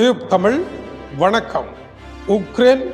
Tube Tamil வணக்கம். Ukraine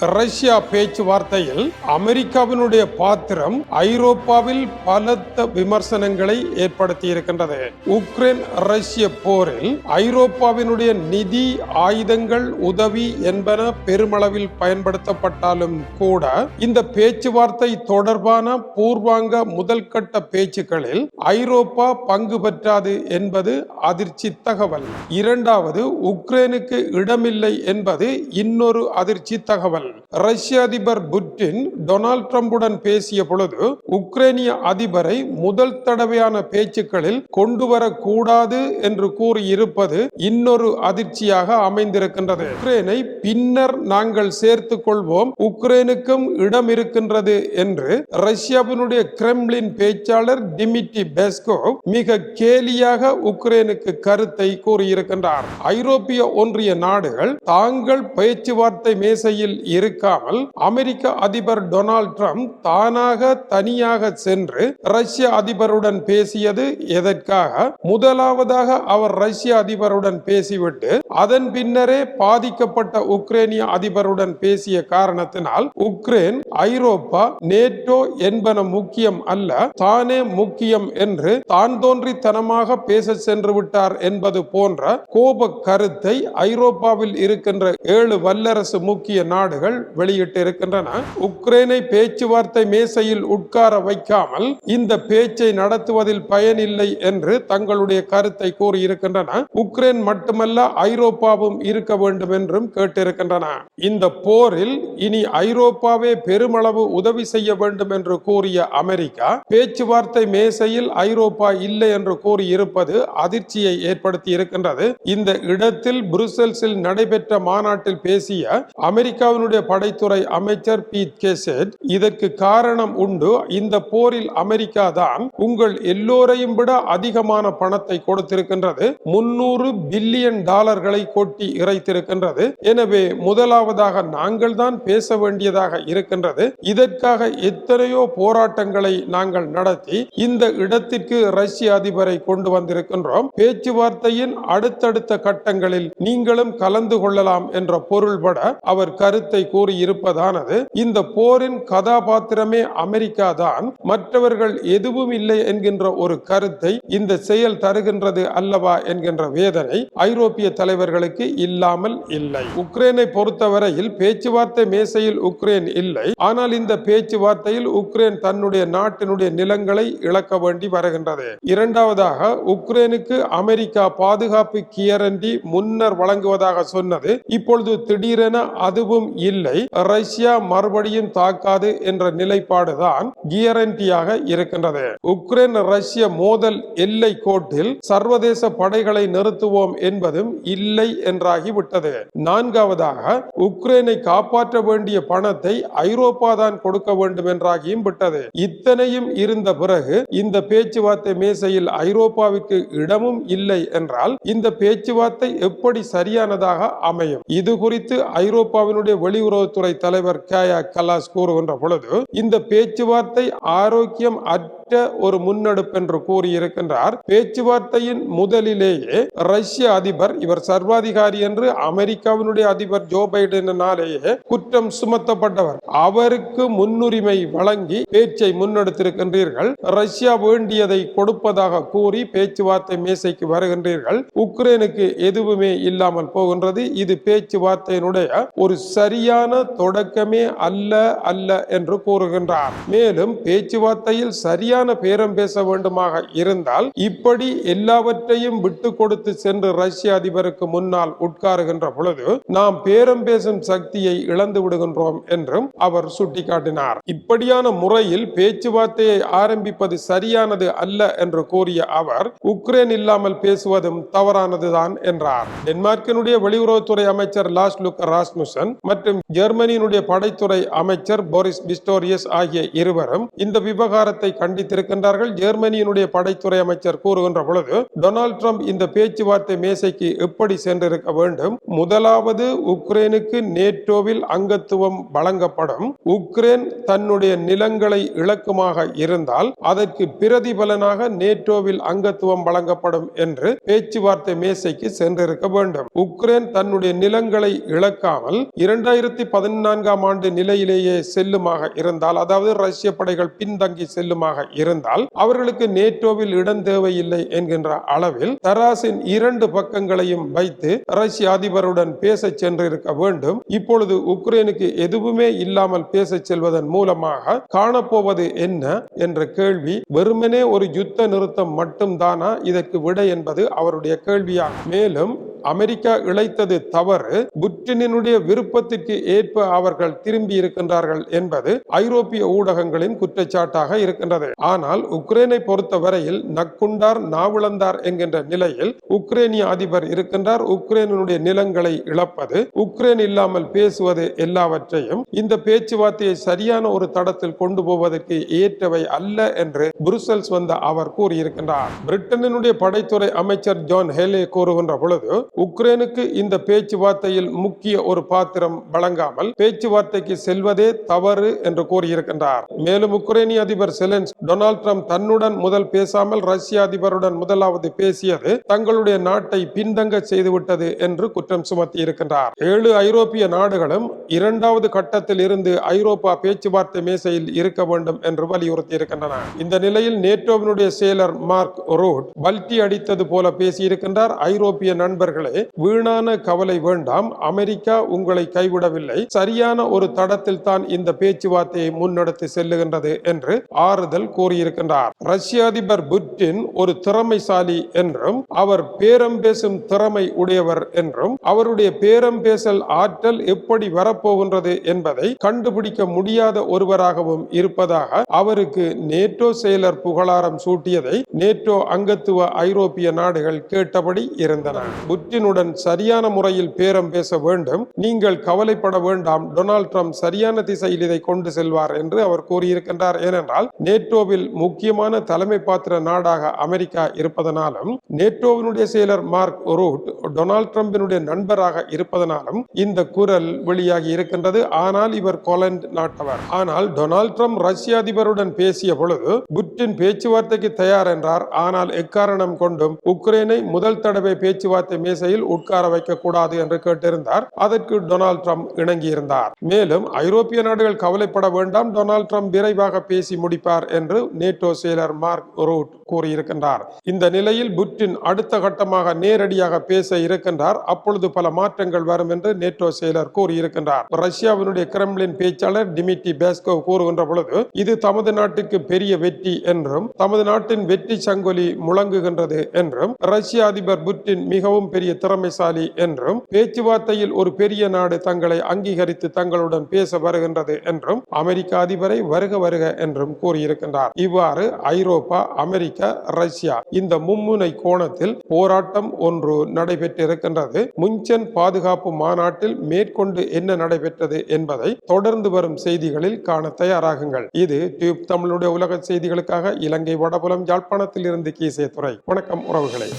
Russia பேச்சுவார்த்தையில் அமெரிக்காவினுடைய பாத்திரம் ஐரோப்பாவில் பலத்த விமர்சனங்களை ஏற்படுத்தி இருக்கின்றது உக்ரைன் ரஷ்ய போரில் ஐரோப்பாவினுடைய நிதி ஆயுதங்கள் உதவி என்பன பெருமளவில் பயன்படுத்தப்பட்டாலும் கூட இந்த பேச்சுவார்த்தை தொடர்பான பூர்வாங்க முதல் கட்ட பேச்சுக்களில் ஐரோப்பா பங்கு பெற்றாது என்பது அதிர்ச்சி தகவல். இரண்டாவது உக்ரைனுக்கு இடமில்லை என்பது இன்னொரு அதிர்ச்சி தகவல். ரஷ்ய அதிபர் புட்டின் டொனால்ட் ட்ரம்புடன் பேசிய பொழுது உக்ரைனிய அதிபரை முதல் தடவையான பேச்சுக்களில் கொண்டு வரக்கூடாது என்று கூறியிருப்பது இன்னொரு அதிர்ச்சியாக அமைந்திருக்கின்றது. உக்ரைனை பின்னர் நாங்கள் சேர்த்துக் கொள்வோம் உக்ரைனுக்கும் இடம் இருக்கின்றது என்று ரஷ்யாவினுடைய கிரெம்லின் பேச்சாளர் டிமிட்டி பெஸ்கோவ் மிக கேலியாக உக்ரைனுக்கு கருத்தை கூறியிருக்கின்றார். ஐரோப்பிய ஒன்றிய நாடுகள் தாங்கள் பேச்சுவார்த்தை மேசையில் இருக்காமல் அமெரிக்க அதிபர் டொனால்ட் ட்ரம்ப் தானாக தனியாக சென்று ரஷ்ய அதிபருடன் பேசியது எதற்காக? முதலாவதாக அவர் ரஷ்ய அதிபருடன் பேசிவிட்டு அதன் பின்னரே பாதிக்கப்பட்ட உக்ரேனிய அதிபருடன் பேசிய காரணத்தினால் உக்ரைன் ஐரோப்பா நேட்டோ என்பன முக்கியம் அல்ல தானே முக்கியம் என்று தான் தோன்றித்தனமாக பேச சென்று விட்டார் என்பது போன்ற கோப கருத்தை ஐரோப்பாவில் இருக்கின்ற ஏழு வல்லரசு முக்கிய நாடுகள் வெளியிட்டு இருக்கின்றன உக்ரைனை பேச்சுவார்த்தை மேசையில் உட்கார வைக்காமல் இந்த பேச்சை நடத்துவதில் பயனில்லை என்று தங்களுடைய கருத்தை கூறியிருக்கின்றன. உக்ரைன் மட்டுமல்ல ஐரோப்பாவும் இருக்க வேண்டும் என்றும் கேட்டிருக்கின்றன. இந்த போரில் இனி ஐரோப்பாவே பெருமளவு உதவி செய்ய வேண்டும் என்று கூறிய அமெரிக்கா பேச்சுவார்த்தை மேசையில் ஐரோப்பா இல்லை என்று கூறியிருப்பது அதிர்ச்சியை ஏற்படுத்தி இருக்கின்றது இந்த இடத்தில் புருசல்ஸில் நடைபெற்ற மாநாட்டில் பேசிய அமெரிக்காவினுடைய படைத்துறை அமைச்சர் பீட் கேசெட் இதற்கு காரணம் உண்டு. இந்த போரில் அமெரிக்கா தான் உங்கள் எல்லோரையும் விட அதிகமான பணத்தை கொடுத்திருக்கின்றது. முன்னூறு பில்லியன் டாலர்களை கொட்டி இறைத்திருக்கின்றது. எனவே முதலாவதாக நாங்கள் தான் பேச வேண்டியதாக இருக்கின்றது. இதற்காக எத்தனையோ போராட்டங்களை நாங்கள் நடத்தி இந்த இடத்திற்கு ரஷ்ய அதிபரை கொண்டு வந்திருக்கின்றோம். பேச்சுவார்த்தையின் அடுத்தடுத்த கட்டங்களில் நீங்களும் கலந்து கொள்ளலாம் என்ற பொருள்பட அவர் கருத்தை கூறியிருப்பதானது இந்த போரின் கதாபாத்திரமே அமெரிக்கா தான் மற்றவர்கள் எதுவும் இல்லை என்கின்ற ஒரு கருத்தை இந்த செயல் தருகின்றது அல்லவா என்கின்ற வேதனை ஐரோப்பிய தலைவர்களுக்கு இல்லாமல் இல்லை. உக்ரைனை பொறுத்தவரையில் பேச்சுவார்த்தை மேசையில் உக்ரைன் இல்லை. ஆனால் இந்த பேச்சுவார்த்தையில் உக்ரைன் தன்னுடைய நாட்டினுடைய நிலங்களை இழக்க வேண்டி வருகின்றது. இரண்டாவதாக உக்ரைனுக்கு அமெரிக்கா பாதுகாப்பு கியரண்டி முன்னர் வழங்குவதாக சொன்னது இப்பொழுது திடீரென அதுவும் இல்லை. இல்லை. ரஷ்யா மறுபடியும் தாக்காது என்ற நிலைப்பாடுதான் கியரண்டியாக இருக்கின்றது. உக்ரைன் ரஷ்ய மோதல் எல்லை கோட்டில் சர்வதேச படைகளை நிறுத்துவோம் என்பதும் இல்லை என்றாகிவிட்டது. நான்காவதாக உக்ரைனை காப்பாற்ற வேண்டிய பணத்தை ஐரோப்பா தான் கொடுக்க வேண்டும் என்றாகியும் விட்டது. இத்தனையும் இருந்த பிறகு இந்த பேச்சுவார்த்தை மேசையில் ஐரோப்பாவிற்கு இடமும் இல்லை என்றால் இந்த பேச்சுவார்த்தை எப்படி சரியானதாக அமையும்? இது குறித்து ஐரோப்பாவினுடைய வெளி வெளியுறவுத்துறை தலைவர் கே கலாஸ் கூறுகின்ற பொழுது இந்த பேச்சுவார்த்தை ஆரோக்கியம் அற்ப ஒரு முன்னெடுப்பு என்று கூறியிருக்கின்றார். பேச்சுவார்த்தையின் முதலிலேயே ரஷ்ய அதிபர் இவர் சர்வாதிகாரி என்று அமெரிக்காவினுடைய அதிபர் ஜோ பைடனாலேயே குற்றம் சுமத்தப்பட்டவர். அவருக்கு முன்னுரிமை வழங்கி பேச்சை முன்னெடுத்திருக்கின்றீர்கள். ரஷ்யா வேண்டியதை கொடுப்பதாக கூறி பேச்சுவார்த்தை மேசைக்கு வருகின்றீர்கள். உக்ரைனுக்கு எதுவுமே இல்லாமல் போகின்றது. இது பேச்சுவார்த்தையினுடைய ஒரு சரியான தொடக்கமே அல்ல அல்ல என்று கூறுகின்றார். மேலும் பேச்சுவார்த்தையில் சரியான பேரம் பேச வேண்டுமாக இருந்தால் இப்படி எல்லாவற்றையும் விட்டு கொடுத்து சென்று ரஷ்ய அதிபருக்கு முன்னால் உட்காருகின்ற பொழுது நாம் பேரம் பேசும் சக்தியை இழந்து விடுகின்றோம் என்றும் அவர் சுட்டிக்காட்டினார். இப்படியான முறையில் பேச்சுவார்த்தையை ஆரம்பிப்பது சரியானது அல்ல என்று கூறிய அவர் உக்ரைன் இல்லாமல் பேசுவதும் தவறானதுதான் என்றார். டென்மார்க்கினுடைய வெளியுறவுத்துறை அமைச்சர் லாஸ் லுக் ராஸ்முசன் மற்றும் ஜெர்மனியினுடைய படைத்துறை அமைச்சர் போரிஸ் பிஸ்டோரியஸ் ஆகிய இருவரும் இந்த விவகாரத்தை கண்டித்து தெரிவித்திருக்கின்றார்கள் ஜெர்மனியினுடைய படைத்துறை அமைச்சர் கூறுகின்ற பொழுது டொனால்ட் ட்ரம்ப் இந்த பேச்சுவார்த்தை மேசைக்கு எப்படி சென்றிருக்க வேண்டும்? முதலாவது உக்ரைனுக்கு நேட்டோவில் அங்கத்துவம் வழங்கப்படும். உக்ரைன் தன்னுடைய நிலங்களை இழக்குமாக இருந்தால் அதற்கு பிரதிபலனாக நேட்டோவில் அங்கத்துவம் வழங்கப்படும் என்று பேச்சுவார்த்தை மேசைக்கு சென்றிருக்க வேண்டும். உக்ரைன் தன்னுடைய நிலங்களை இழக்காமல் இரண்டாயிரத்தி பதினான்காம் ஆண்டு நிலையிலேயே செல்லுமாக இருந்தால் அதாவது ரஷ்ய படைகள் பின்தங்கி செல்லுமாக இருந்தால் அவர்களுக்கு நேட்டோவில் இடம் தேவையில்லை என்கின்ற அளவில் தராசின் இரண்டு பக்கங்களையும் வைத்து ரஷ்ய அதிபருடன் பேச சென்றிருக்க வேண்டும். இப்பொழுது உக்ரைனுக்கு எதுவுமே இல்லாமல் பேச செல்வதன் மூலமாக காணப்போவது என்ன என்ற கேள்வி வெறுமனே ஒரு யுத்த நிறுத்தம் மட்டும்தானா? இதற்கு விடை என்பது அவருடைய கேள்வியாகும். மேலும் அமெரிக்கா இழைத்தது தவறு. புட்டினுடைய விருப்பத்திற்கு ஏற்ப அவர்கள் திரும்பி இருக்கின்றார்கள் என்பது ஐரோப்பிய ஊடகங்களின் குற்றச்சாட்டாக இருக்கின்றது. ஆனால் உக்ரைனை பொறுத்தவரையில் நக்குண்டார் நாவிழந்தார் என்கின்ற நிலையில் உக்ரைனிய அதிபர் இருக்கின்றார். உக்ரைனுடைய நிலங்களை இழப்பது உக்ரைன் இல்லாமல் பேசுவது எல்லாவற்றையும் இந்த பேச்சுவார்த்தையை சரியான ஒரு தடத்தில் கொண்டு போவதற்கு ஏற்றவை அல்ல என்று புருசல்ஸ் வந்த அவர் கூறியிருக்கின்றார். பிரிட்டனினுடைய படைத்துறை அமைச்சர் ஜான் ஹேலே கூறுகின்ற பொழுது உக்ரைனுக்கு இந்த பேச்சுவார்த்தையில் முக்கிய ஒரு பாத்திரம் வழங்காமல் பேச்சுவார்த்தைக்கு செல்வதே தவறு என்று கூறியிருக்கின்றார். மேலும் உக்ரைனிய அதிபர் செலன்ஸ் டொனால்ட் ட்ரம்ப் தன்னுடன் முதல் பேசாமல் ரஷ்ய அதிபருடன் முதலாவது பேசியது தங்களுடைய நாட்டை பின்தங்க செய்துவிட்டது என்று குற்றம் சுமத்தி இருக்கின்றார் ஏழு ஐரோப்பிய நாடுகளும் இரண்டாவது கட்டத்தில் இருந்து ஐரோப்பா பேச்சுவார்த்தை மேசையில் இருக்க வேண்டும் என்று வலியுறுத்தி இருக்கின்றன இந்த நிலையில் நேட்டோவினுடைய செயலர் மார்க் ரூட் பல்டி அடித்தது போல பேசியிருக்கின்றார் ஐரோப்பிய நண்பர்கள் நண்பர்களே வீணான கவலை வேண்டாம். அமெரிக்கா உங்களை கைவிடவில்லை. சரியான ஒரு தடத்தில் தான் இந்த பேச்சுவார்த்தையை முன்னெடுத்து செல்லுகின்றது என்று ஆறுதல் கூறியிருக்கின்றார். ரஷ்ய அதிபர் புட்டின் ஒரு திறமைசாலி என்றும் அவர் பேரம் பேசும் திறமை உடையவர் என்றும் அவருடைய பேரம் பேசல் ஆற்றல் எப்படி வரப்போகின்றது என்பதை கண்டுபிடிக்க முடியாத ஒருவராகவும் இருப்பதாக அவருக்கு நேட்டோ செயலர் புகழாரம் சூட்டியதை நேட்டோ அங்கத்துவ ஐரோப்பிய நாடுகள் கேட்டபடி இருந்தன. புட்டினுடன் சரியான முறையில் பேரம் பேச வேண்டும். நீங்கள் கவலைப்பட வேண்டாம். டொனால்ட் ட்ரம்ப் சரியான திசையில் இதை கொண்டு செல்வார் என்று அவர் கூறியிருக்கின்றார். ஏனென்றால் நேட்டோவில் முக்கியமான தலைமை பாத்திர நாடாக அமெரிக்கா இருப்பதனாலும் நேட்டோவினுடைய செயலர் மார்க் ரூட் டொனால்ட் ட்ரம்பினுடைய நண்பராக இருப்பதனாலும் இந்த குரல் வெளியாகி இருக்கின்றது. ஆனால் இவர் கொலண்ட் நாட்டவர். ஆனால் டொனால்ட் ட்ரம்ப் ரஷ்ய அதிபருடன் பேசிய பொழுது புட்டின் பேச்சுவார்த்தைக்கு தயார் என்றார். ஆனால் எக்காரணம் கொண்டும் உக்ரைனை முதல் தடவை பேச்சுவார்த்தை மேசையில் உட்கார வைக்கக்கூடாது என்று கேட்டிருந்தார். அதற்கு டொனால்ட் ட்ரம்ப் இணங்கியிருந்தார். மேலும் ஐரோப்பிய நாடுகள் கவலைப்பட வேண்டாம். டொனால்ட் ட்ரம்ப் விரைவாக பேசி முடிப்பார் என்று நேட்டோ செயலர் மார்க் ரூட் கூறியிருக்கின்றார். இந்த நிலையில் புட்டின் அடுத்த கட்டமாக நேரடியாக பேச இருக்கின்றார். அப்பொழுது பல மாற்றங்கள் வரும் என்று நேட்டோ செயலர் கூறியிருக்கின்றார். ரஷ்யாவினுடைய கிரெம்லின் பேச்சாளர் டிமிட்டி பேஸ்கோ கூறுகின்ற பொழுது இது தமது நாட்டுக்கு பெரிய வெற்றி என்றும் தமது நாட்டின் வெற்றி சங்கொலி முழங்குகின்றது என்றும் ரஷ்ய அதிபர் புட்டின் மிகவும் பெரிய பெரிய திறமைசாலி என்றும் பேச்சுவார்த்தையில் ஒரு பெரிய நாடு தங்களை அங்கீகரித்து தங்களுடன் பேச வருகின்றது என்றும் அமெரிக்க அதிபரை வருக வருக என்றும் கூறியிருக்கின்றார். இவ்வாறு ஐரோப்பா அமெரிக்கா ரஷ்யா இந்த மும்முனை கோணத்தில் போராட்டம் ஒன்று நடைபெற்றிருக்கின்றது. முன்சென் பாதுகாப்பு மாநாட்டில் மேற்கொண்டு என்ன நடைபெற்றது என்பதை தொடர்ந்து வரும் செய்திகளில் காண தயாராகுங்கள். இது டியூப் தமிழுடைய உலக செய்திகளுக்காக இலங்கை வடபுலம் யாழ்ப்பாணத்தில் இருந்து கீசே துறை வணக்கம் உறவுகளை.